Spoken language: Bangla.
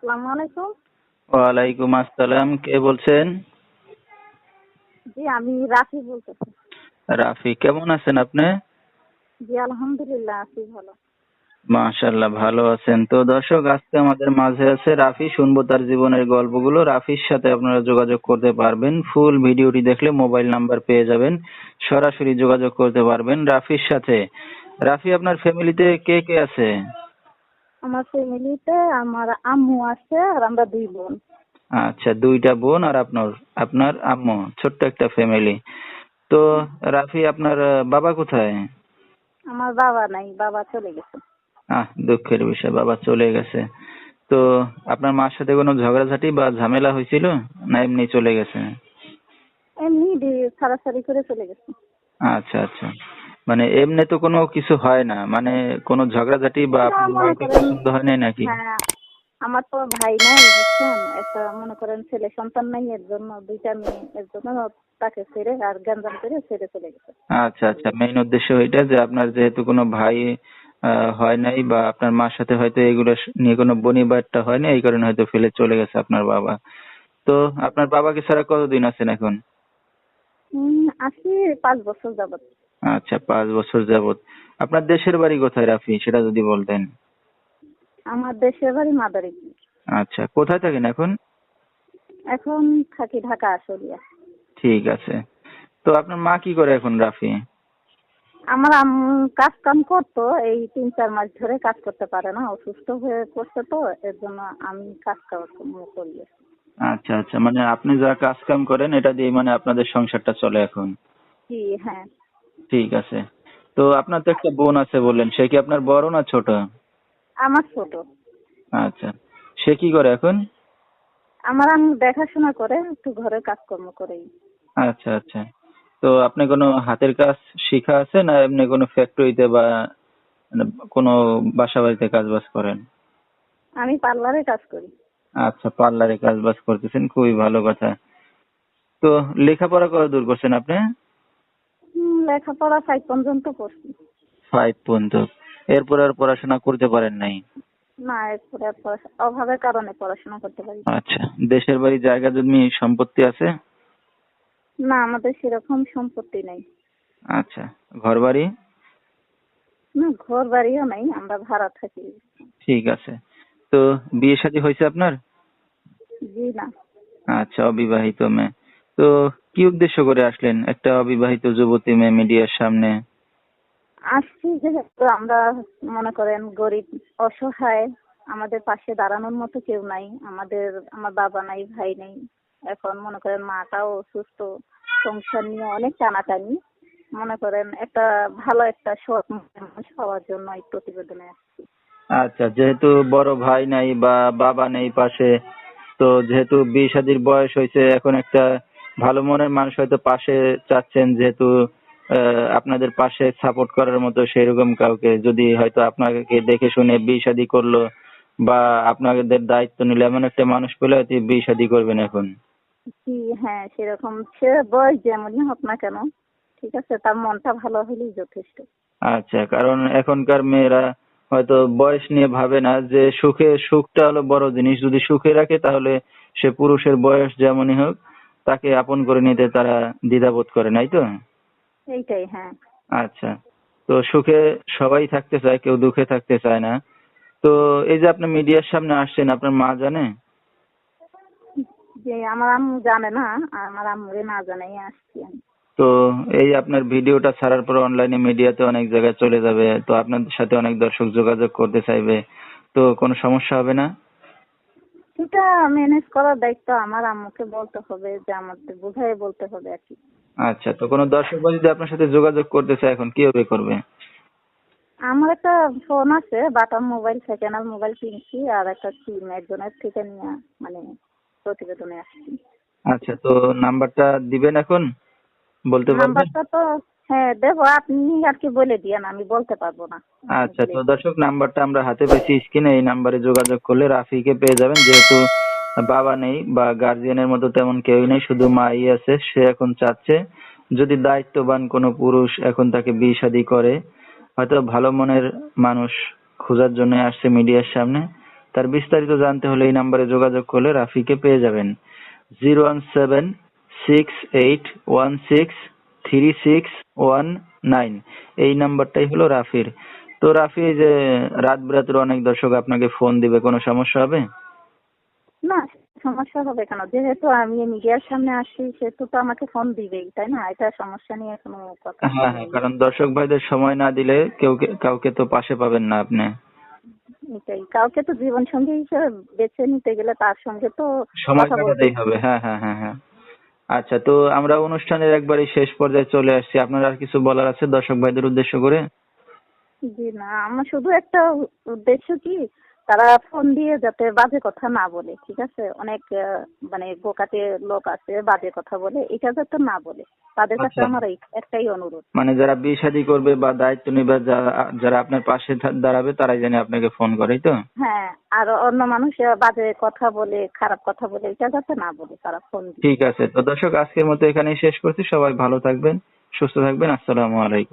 আসসালামু আলাইকুম। ওয়ালাইকুম আসসালাম কে বলছেন? জি আমি রাফি বলতেছি। রাফি কেমন আছেন আপনি? জি আলহামদুলিল্লাহ আছি ভালো। মাশাল্লাহ ভালো আছেন। তো দর্শক আজকে আমাদের মাঝে আছে রাফি শুনব তার জীবনের গল্পগুলো। রাফির সাথে আপনারা যোগাযোগ করতে পারবেন। ফুল ভিডিওটি দেখলে মোবাইল নাম্বার পেয়ে যাবেন। সরাসরি যোগাযোগ করতে পারবেন রাফির সাথে। রাফি আপনার ফ্যামিলিতে কে কে আছে? আমার ফ্যামিলিতে আমার আম্মু আছে আর আমরা দুই বোন। আচ্ছা দুইটা বোন আর আপনার আপনার আম্মু ছোট্ট একটা ফ্যামিলি তো রাফি আপনার বাবা কোথায়? আমার বাবা নাই বাবা চলে গেছে। আহ দুঃখের বিষয় বাবা চলে গেছে। তো আপনার মার সাথে কোনো ঝগড়াঝাটি বা ঝামেলা হয়েছিল? না এমনি চলে গেছে? এমনি ছাড়াছাড়ি করে চলে গেছে। আচ্ছা আচ্ছা। মানে এমনি তো কোনো কিছু হয় না। মানে কোনো ঝগড়াঝাটি বা আপনার পছন্দ হয় নাই নাকি? হ্যাঁ আমার তো ভাই নাই বুঝছেন? একটা মনে করেন ছেলে সন্তান নাই এর জন্য দুইটা মেয়ে এর জন্য তাকে ছেড়ে আর গ্যাঞ্জাম করে ছেড়ে চলে গেছে। আচ্ছা আচ্ছা মেইন উদ্দেশ্য এটা যে আপনার যেহেতু কোনো ভাই হয় নাই বা আপনার মার সাথে হয়তো এগুলো নিয়ে কোনো বনিবাদটা হয় না এই কারণে হয়তো ফেলে চলে গেছে আপনার বাবা। তো আপনার বাবাকে ছাড়া কতদিন আছেন এখন? আছি পাঁচ বছর যাবত আচ্ছা পাঁচ বছর যাবত আপনার দেশের বাড়ি কোথায় রাফি? সেটা যদি বলতেন। আমার দেশের বাড়ি মাদারীপুর। আচ্ছা কোথায় থাকেন এখন? এখন থাকি ঢাকা আশুলিয়া। ঠিক আছে। তো আপনার মা কি করে এখন রাফি? আমার কাজ কাম করতো এই তিন চার মাস ধরে কাজ করতে পারে না অসুস্থ হয়ে পড়ছে তো এর জন্য আমি কাজ কাম করি। আচ্ছা আচ্ছা মানে আপনি যা কাজ কাম করেন এটা দিয়ে মানে আপনাদের সংসারটা চলে এখন। জি হ্যাঁ। ঠিক আছে। তো আপনার তো একটা বোন আছে বললেন সে কি আপনার বড় না ছোট? আমার ছোট। আচ্ছা সে কি করে এখন? আমার আম্মু দেখাশোনা করে একটু ঘরে কাজকর্ম করেই। আচ্ছা আচ্ছা। তো আপনি কোনো হাতের কাজ শিখা আছে না এমনি কোনো ফ্যাক্টরিতে বা মানে কোনো বাসা বাড়িতে কাজ বাজ করেন? আমি পার্লারে কাজ করি। আচ্ছা পার্লারে কাজ বাজ করতেছেন খুবই ভালো কথা। তো লেখাপড়া কত দূর করছেন আপনি? লেখাপড়া ফাইভ পর্যন্ত করছি। ফাইভ পর্যন্ত। এরপর আর পড়াশোনা করতে পারেন নাই? না এরপরে অভাবের কারণে পড়াশোনা করতে পারি। আচ্ছা দেশের বাড়ি জায়গা জমি সম্পত্তি আছে? না আমাদের সেরকম সম্পত্তি নেই। আচ্ছা ঘর বাড়ি না ঘর বাড়িও নাই আমরা ভাড়া থাকি। ঠিক আছে। তো বিয়ে শাদী হয়েছে আপনার? জি না। আচ্ছা অবিবাহিত মেয়ে। তো কি উদ্দেশ্য করে আসলেন একটা অবিবাহিত যুবতী মেয়ে মিডিয়ার সামনে? আসছি যেহেতু আমরা মনে করেন গরিব অসহায় আমাদের পাশে দাঁড়ানোর মতো কেউ নাই আমাদের আমার বাবা নাই ভাই নেই। এখন মনে করেন মাটাও অসুস্থ সংসার নিয়ে অনেক টানাটানি। মনে করেন একটা ভালো একটা সৎ মানুষ হওয়ার জন্য এই প্রতিবেদনে আসছি। আচ্ছা যেহেতু বড় ভাই নাই বা বাবা নেই পাশে তো যেহেতু বিয়ে শাদীর বয়স হয়েছে এখন একটা ভালো মনের মানুষ হয়তো পাশে চাচ্ছেন যেহেতু আপনাদের পাশে সাপোর্ট করার মতো সেরকম কাউকে। যদি হয়তো আপনাকে দেখে শুনে বিয়ে শাদী করল বা আপনাদের দায়িত্ব নিলে এমন একটা মানুষ পেলে হয়তো বিয়ে শাদী করবেন এখন। কি হ্যাঁ সেরকম সে বয়স যেমনই হোক না কেন ঠিক আছে তার মনটা ভালো হলেই যথেষ্ট। আচ্ছা কারণ এখনকার মেয়েরা হয়তো বয়স নিয়ে ভাবে না যে সুখে সুখটা হলো বড় জিনিস। যদি সুখে রাখে তাহলে সে পুরুষের বয়স যেমনই হোক তাকে আপন করে নিতে তারা দ্বিধাবোধ করে নাই তো? এইটাই হ্যাঁ। আচ্ছা। তো সুখে সবাই থাকতে চায় কেউ দুঃখে থাকতে চায় না। তো এই যে আপনি মিডিয়ার সামনে আসছেন আপনার মা জানে? যে আমার আম্মু জানে না আমার আম্মুরে না জানাই আসছি আমি। তো এই আপনার ভিডিওটা ছাড়ার পর অনলাইনে মিডিয়াতে অনেক জায়গায় চলে যাবে তো আপনাদের সাথে অনেক দর্শক যোগাযোগ করতে চাইবে তো কোনো সমস্যা হবে না? সেটা ম্যানেজ করার দায়িত্ব আমার আম্মুকে বলতে হবে যে আমাদের বুঝাই বলতে হবে আর কি। আচ্ছা তো কোনো দর্শক যদি আপনার সাথে যোগাযোগ করতে চায় এখন কীভাবে করবে? আমার একটা ফোন আছে বাটাম মোবাইল সেকেন্ড মোবাইল কিনছি আর একটা সিম একজনের থেকে নিয়ে মানে প্রতিবেদনে আসছি। আচ্ছা তো নাম্বারটা দিবেন এখন? বলতে পারবেন? নাম্বারটা তো হ্যাঁ দেবো আপনি আর কি বলে আমি বলতে পারব না। আচ্ছা তো দর্শক, নাম্বারটা আমরা হাতে পেয়েছি স্ক্রিনে, এই নাম্বারে যোগাযোগ করলে রাফিকে পেয়ে যাবেন। যেহেতু বাবা নেই বা গার্জিয়ানের মতো তেমন কেউই নেই, শুধু মাই আছে, সে এখন চাচ্ছে। যদি দায়িত্ববান কোনো পুরুষ এখন তাকে বিয়ে করে, হয়তো ভালো মনের মানুষ খোঁজার জন্য আসছে মিডিয়ার সামনে। তার বিস্তারিত জানতে হলে এই নাম্বারে যোগাযোগ করলে রাফিকে পেয়ে যাবেন। Zero one seven six eight one six three six one nine এই নাম্বারটাই হলো রাফির। তো রাফি এই যে রাত বিরাতের অনেক দর্শক আপনাকে ফোন দিবে কোনো সমস্যা হবে? না সমস্যা হবে কেন? যেহেতু আমি মিডিয়ার সামনে আসছি সেহেতু তো আমাকে ফোন দিবেই তাই না? এটা সমস্যা নিয়ে কোনো কথা হ্যাঁ হ্যাঁ কারণ দর্শক ভাইদের সময় না দিলে কেউ কাউকে তো পাশে পাবেন না আপনি। এটাই কাউকে তো জীবন সঙ্গী হিসেবে বেছে নিতে গেলে তার সঙ্গে তো সময় কাটাতেই হবে। হ্যাঁ হ্যাঁ হ্যাঁ হ্যাঁ। আচ্ছা তো আমরা অনুষ্ঠানের একবারে শেষ পর্যায়ে চলে আসছি। আপনার আর কিছু বলার আছে দর্শক ভাইদের উদ্দেশ্য করে? জি না, আমার শুধু একটা উদ্দেশ্য কি? তারা ফোন দিয়ে যাতে বাজে কথা না বলে ঠিক আছে? অনেক মানে বোকাতে লোক আছে বাজে কথা বলে এটা যাতে না বলে। তাদের কাছে আচ্ছা। আমার একটাই অনুরোধ। মানে যারা বিয়ে শাদী করবে বা দায়িত্ব নেবে যারা যারা আপনার পাশে দাঁড়াবে তারাই জানি আপনাকে ফোন করে তো? হ্যাঁ আর অন্য মানুষ বাজে কথা বলে খারাপ কথা বলে এটা যাতে না বলে তারা ফোন ঠিক আছে। তো দর্শক আজকের মতো এখানেই শেষ করছি। সবাই ভালো থাকবেন সুস্থ থাকবেন। আসসালামু আলাইকুম।